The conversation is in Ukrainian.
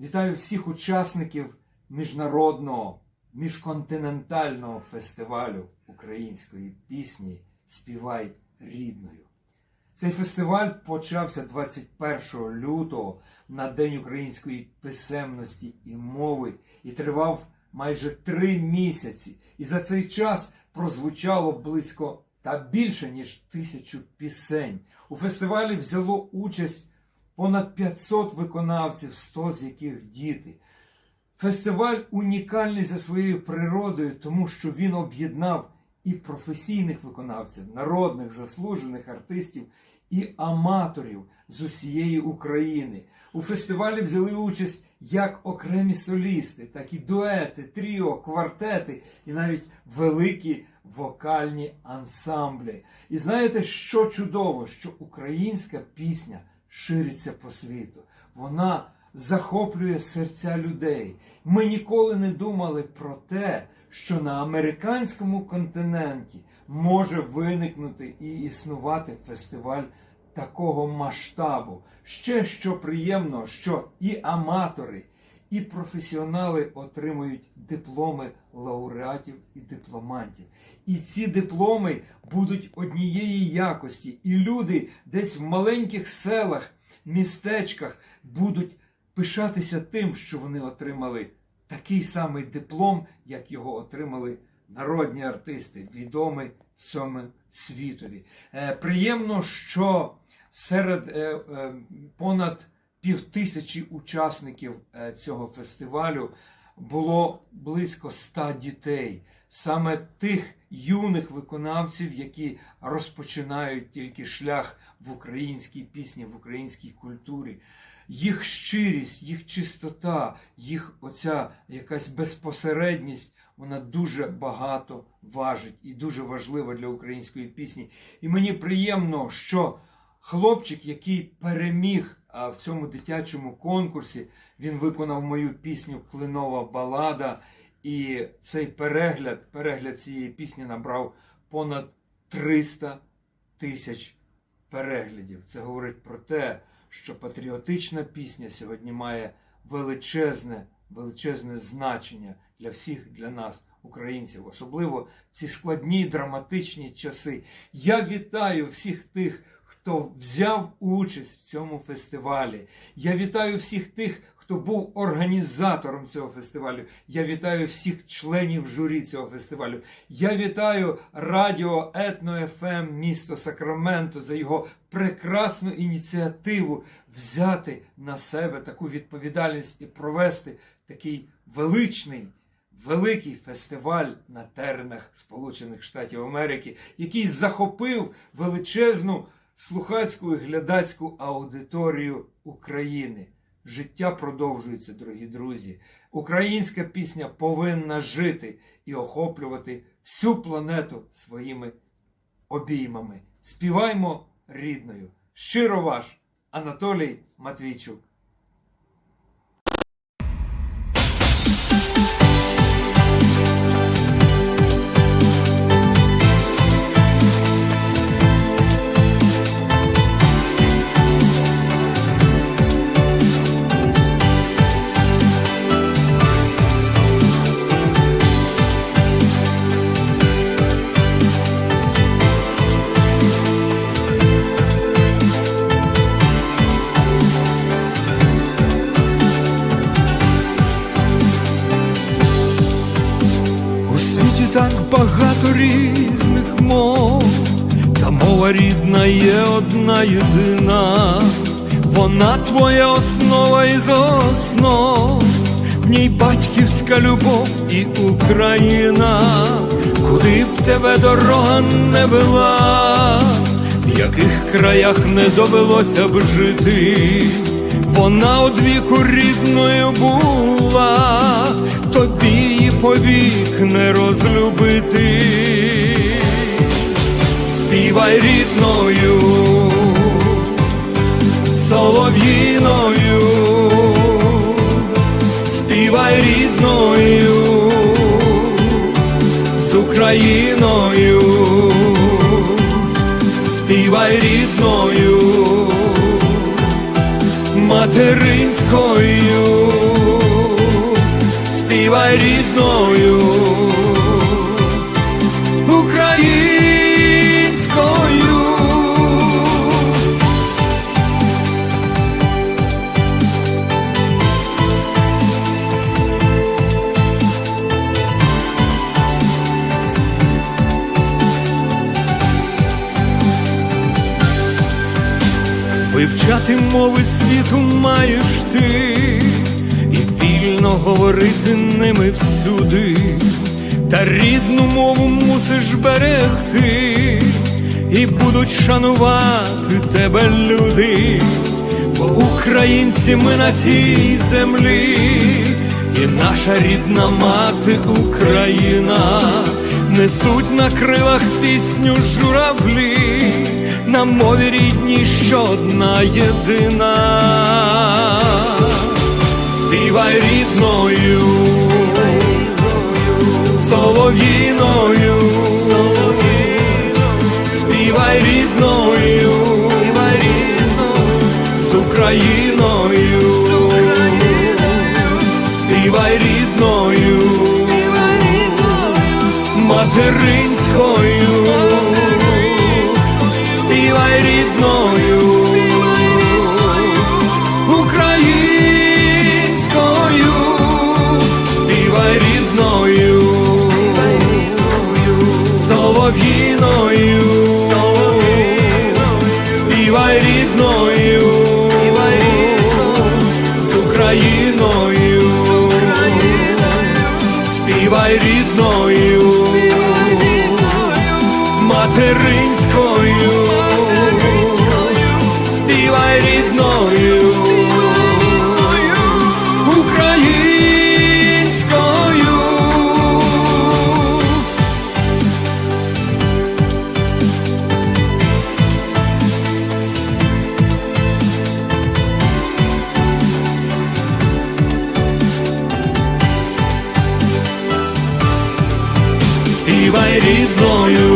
Вітаю всіх учасників міжнародного міжконтинентального фестивалю української пісні Співай рідною. Цей фестиваль почався 21 лютого на День української писемності і мови і тривав майже три місяці. І за цей час прозвучало близько та більше ніж тисячу пісень. У фестивалі взяло участь понад 500 виконавців, 100 з яких діти. Фестиваль унікальний за своєю природою, тому що він об'єднав і професійних виконавців, народних заслужених артистів, і аматорів з усієї України. У фестивалі взяли участь як окремі солісти, так і дуети, тріо, квартети і навіть великі вокальні ансамблі. І знаєте, що чудово, що українська пісня шириться по світу. Вона захоплює серця людей. Ми ніколи не думали про те, що на американському континенті може виникнути і існувати фестиваль такого масштабу. Ще що приємно, що і аматори, і професіонали отримують дипломи лауреатів і дипломантів. І ці дипломи будуть однієї якості, і люди десь в маленьких селах, містечках будуть пишатися тим, що вони отримали такий самий диплом, як його отримали народні артисти, відомі всьому світові. Е, приємно, що серед е, е, понад півтисячі учасників е, цього фестивалю було близько ста дітей, саме тих юних виконавців, які розпочинають тільки шлях в українській пісні, в українській культурі. Їх щирість, їх чистота, їх оця якась безпосередність, вона дуже багато важить і дуже важлива для української пісні. І мені приємно, що хлопчик, який переміг а, в цьому дитячому конкурсі, він виконав мою пісню Клинова балада. І цей перегляд, перегляд цієї пісні набрав понад 300 тисяч переглядів. Це говорить про те, що патріотична пісня сьогодні має величезне, величезне значення для всіх, для нас, українців, особливо в ці складні драматичні часи. Я вітаю всіх тих, хто взяв участь в цьому фестивалі. Я вітаю всіх тих, хто був організатором цього фестивалю. Я вітаю всіх членів журі цього фестивалю. Я вітаю радіо Етно ФМ місто Сакраменто за його прекрасну ініціативу взяти на себе таку відповідальність і провести такий величний. Великий фестиваль на теренах Сполучених Штатів Америки, який захопив величезну слухацьку і глядацьку аудиторію України. Життя продовжується, дорогі друзі. Українська пісня повинна жити і охоплювати всю планету своїми обіймами. Співаймо рідною. Щиро ваш Анатолій Матвійчук. Світі так багато різних мов, та мова рідна є одна єдина, вона твоя основа із основ, в ній батьківська любов і Україна, куди б тебе дорога не вела, в яких краях не довелося б жити, вона одвіку рідною була, повік не розлюбити. Співай рідною, солов'їною, співай рідною, з Україною, співай рідною, материнською. Співай рідною, українською. Вивчати мови світу маєш ти, говорити ними всюди, та рідну мову мусиш берегти, і будуть шанувати тебе люди, бо українці ми на цій землі, і наша рідна мати Україна. Несуть на крилах пісню журавлі. На мові рідній, що одна єдина. Співай рідною, солов'їною, співай рідною, з Україною, Співай рідною,